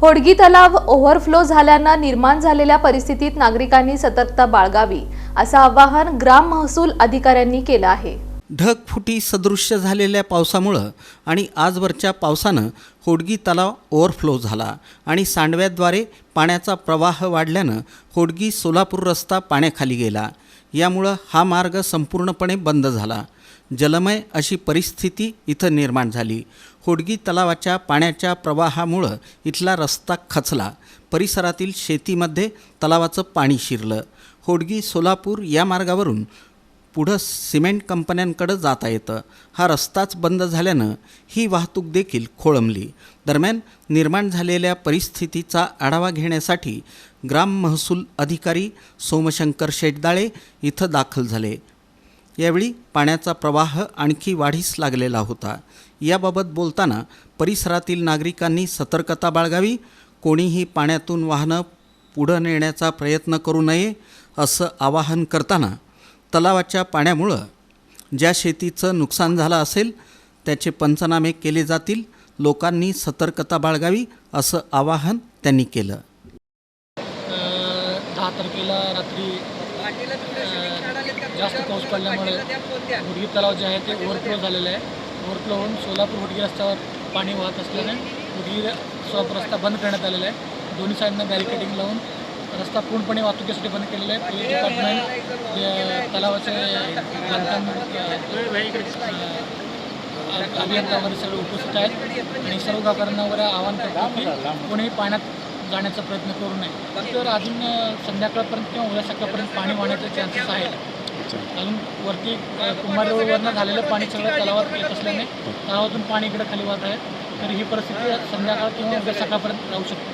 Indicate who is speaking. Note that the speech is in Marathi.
Speaker 1: होडगी तलाव ओव्हरफ्लो झाल्यानं निर्माण झालेल्या परिस्थितीत नागरिकांनी सतर्कता बाळगावी असं आवाहन ग्राम महसूल अधिकाऱ्यांनी केलं आहे.
Speaker 2: ढगफुटी सदृश्य झालेल्या पावसामुळं आणि आजवरच्या पावसानं होडगी तलाव ओव्हरफ्लो झाला आणि सांडव्याद्वारे पाण्याचा प्रवाह वाढल्यानं होडगी सोलापूर रस्ता पाण्याखाली गेला. यामुळं हा मार्ग संपूर्णपणे बंद झाला. जलमय अशी परिस्थिती इथं निर्माण झाली. होडगी तलावाच्या पाण्याच्या प्रवाहामुळं इथला रस्ता खचला. परिसरातील शेतीमध्ये तलावाचं पाणी शिरलं. होडगी सोलापूर या मार्गावरून पुढं सिमेंट कंपन्यांकडं जाता येतं. हा रस्ताच बंद झाल्यानं ही वाहतूक देखील खोळंबली. दरम्यान निर्माण झालेल्या परिस्थितीचा आढावा घेण्यासाठी ग्राम महसूल अधिकारी सोमशंकर शेटदाळे इथं दाखल झाले. यावेळी पाण्याचा प्रवाह आणखी वाढीस लागलेला होता. याबाबत बोलताना परिसरातील नागरिकांनी सतर्कता बाळगावी कोणीही पाण्यातून वाहनं पुढं नेण्याचा प्रयत्न करू नये असं आवाहन करताना तलावाच्या पाण्यामुळं ज्या शेतीचं नुकसान झालं असेल त्याचे पंचनामे केले जातील. लोकांनी सतर्कता बाळगावी असं आवाहन त्यांनी केलं.
Speaker 3: दहा तारखेला रात्री जास्त पाऊस पडल्यामुळे हुडगी तलाव जे आहे ते ओव्हरफ्लो झालेलं आहे. ओव्हरफ्लो होऊन सोलापूर हुडगी रस्त्यावर पाणी वाहत असल्याने हुडगी सोलापूर रस्ता बंद करण्यात आलेला आहे. दोन्ही साईडनं बॅरिकेडिंग लावून रस्ता पूर्णपणे वाहतुकीसाठी बंद केलेला आहे. पोलीस डिपार्टमेंट तलावाचे अभियंता वगैरे सगळे उपस्थित आहेत आणि सर्व गावकऱ्यांना वगैरे आवाहन करतो की कोणीही पाण्यात जाण्याचा प्रयत्न करू नये. तर अजून संध्याकाळपर्यंत किंवा उद्या सकाळपर्यंत पाणी वाहण्याचे चान्सेस आहेत. अजून वरती अ, कुंभार रोडवरनं झालेलं पाणी सगळं तलावात येत असल्याने तलावातून पाणी इकडे खाली वाहत आहे. तर ही परिस्थिती संध्याकाळ किंवा उद्या सकाळपर्यंत राहू शकते.